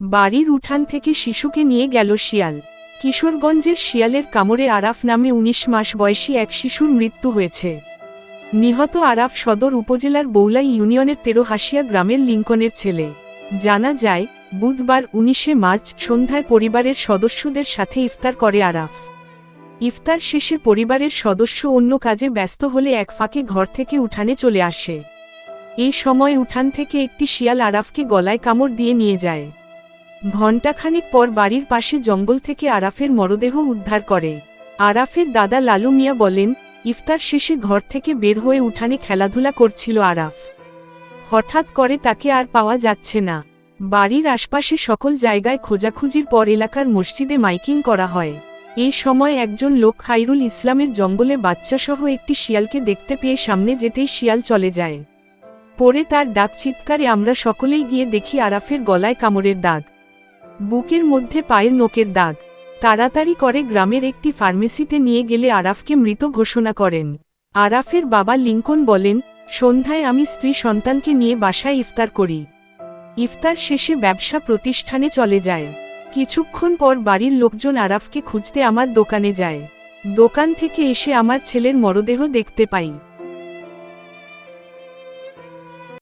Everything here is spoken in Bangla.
বাড়ির উঠান থেকে শিশুকে নিয়ে গেল শিয়াল। কিশোরগঞ্জের শিয়ালের কামড়ে আরাফ নামে ১৯ মাস বয়সী এক শিশুর মৃত্যু হয়েছে। নিহত আরাফ সদর উপজেলার বৌলাই ইউনিয়নের তেরোহাসিয়া গ্রামের লিঙ্কনের ছেলে। জানা যায়, বুধবার উনিশে মার্চ সন্ধ্যায় পরিবারের সদস্যদের সাথে ইফতার করে আরাফ। ইফতার শেষে পরিবারের সদস্য অন্য কাজে ব্যস্ত হলে এক ফাঁকে ঘর থেকে উঠানে চলে আসে। এই সময় উঠান থেকে একটি শিয়াল আরাফকে গলায় কামড় দিয়ে নিয়ে যায়। ঘণ্টাখানেক পর বাড়ির পাশে জঙ্গল থেকে আরাফের মরদেহ উদ্ধার করে। আরাফের দাদা লালু মিয়া বলেন, ইফতার শেষে ঘর থেকে বের হয়ে উঠানে খেলাধুলা করছিল আরাফ। হঠাৎ করে তাকে আর পাওয়া যাচ্ছে না। বাড়ির আশপাশে সকল জায়গায় খোঁজাখুঁজির পর এলাকার মসজিদে মাইকিং করা হয়। এই সময় একজন লোক খাইরুল ইসলামের জঙ্গলে বাচ্চাসহ একটি শিয়ালকে দেখতে পেয়ে সামনে যেতেই শিয়াল চলে যায়। পরে তার ডাক, চিৎকারে আমরা সকলেই গিয়ে দেখি আরাফের গলায় কামড়ের দাগ। বুকের মধ্যে পায়ের নোকের দাগ। তাড়াতাড়ি করে গ্রামের একটি ফার্মেসিতে নিয়ে গেলে আরাফকে মৃত ঘোষণা করেন। আরাফের বাবা লিঙ্কন বলেন, সন্ধ্যায় আমি স্ত্রী সন্তানকে নিয়ে বাসায় ইফতার করি। ইফতার শেষে ব্যবসা প্রতিষ্ঠানে চলে যায়। কিছুক্ষণ পর বাড়ির লোকজন আরাফকে খুঁজতে আমার দোকানে যায়। দোকান থেকে এসে আমার ছেলের মরদেহ দেখতে পাই।